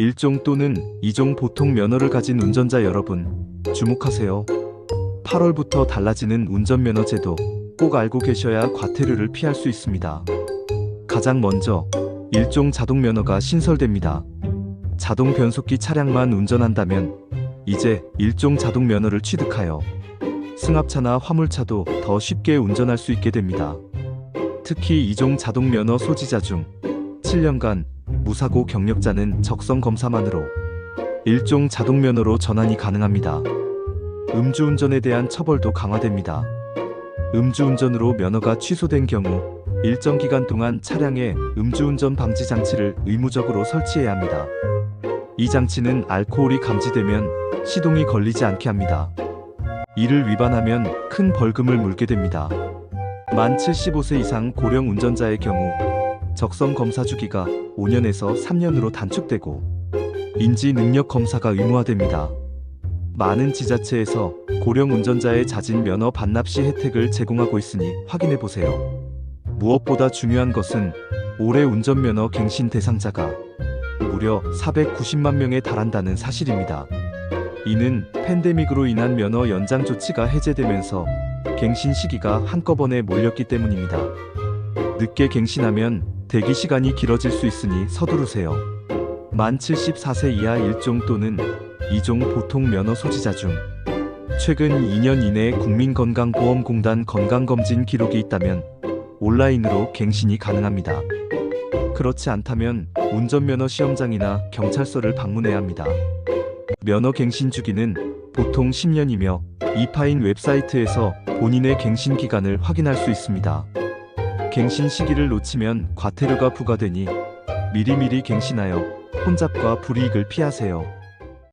1종 또는 2종 보통 면허를 가진 운전자 여러분, 주목하세요. 8월부터 달라지는 운전면허 제도 꼭 알고 계셔야 과태료를 피할 수 있습니다. 가장 먼저 1종 자동면허가 신설됩니다. 자동 변속기 차량만 운전한다면 이제 1종 자동면허를 취득하여 승합차나 화물차도 더 쉽게 운전할 수 있게 됩니다. 특히 2종 자동면허 소지자 중 7년간 무사고 경력자는 적성 검사만으로 1종 자동면허로 전환이 가능합니다. 음주운전에 대한 처벌도 강화됩니다. 음주운전으로 면허가 취소된 경우 일정 기간 동안 차량에 음주운전 방지 장치를 의무적으로 설치해야 합니다. 이 장치는 알코올이 감지되면 시동이 걸리지 않게 합니다. 이를 위반하면 큰 벌금을 물게 됩니다. 만 75세 이상 고령 운전자의 경우 적성 검사 주기가 5년에서 3년으로 단축되고 인지 능력 검사가 의무화됩니다. 많은 지자체에서 고령 운전자의 자진 면허 반납 시 혜택을 제공하고 있으니 확인해 보세요. 무엇보다 중요한 것은 올해 운전면허 갱신 대상자가 무려 490만 명에 달한다는 사실입니다. 이는 팬데믹으로 인한 면허 연장 조치가 해제되면서 갱신 시기가 한꺼번에 몰렸기 때문입니다. 늦게 갱신하면 대기 시간이 길어질 수 있으니 서두르세요. 만 74세 이하 1종 또는 2종 보통 면허 소지자 중 최근 2년 이내에 국민건강보험공단 건강검진 기록이 있다면 온라인으로 갱신이 가능합니다. 그렇지 않다면 운전면허 시험장이나 경찰서를 방문해야 합니다. 면허 갱신 주기는 보통 10년이며 이파인 웹사이트에서 본인의 갱신 기간을 확인할 수 있습니다. 갱신 시기를 놓치면 과태료가 부과되니 미리미리 갱신하여 혼잡과 불이익을 피하세요.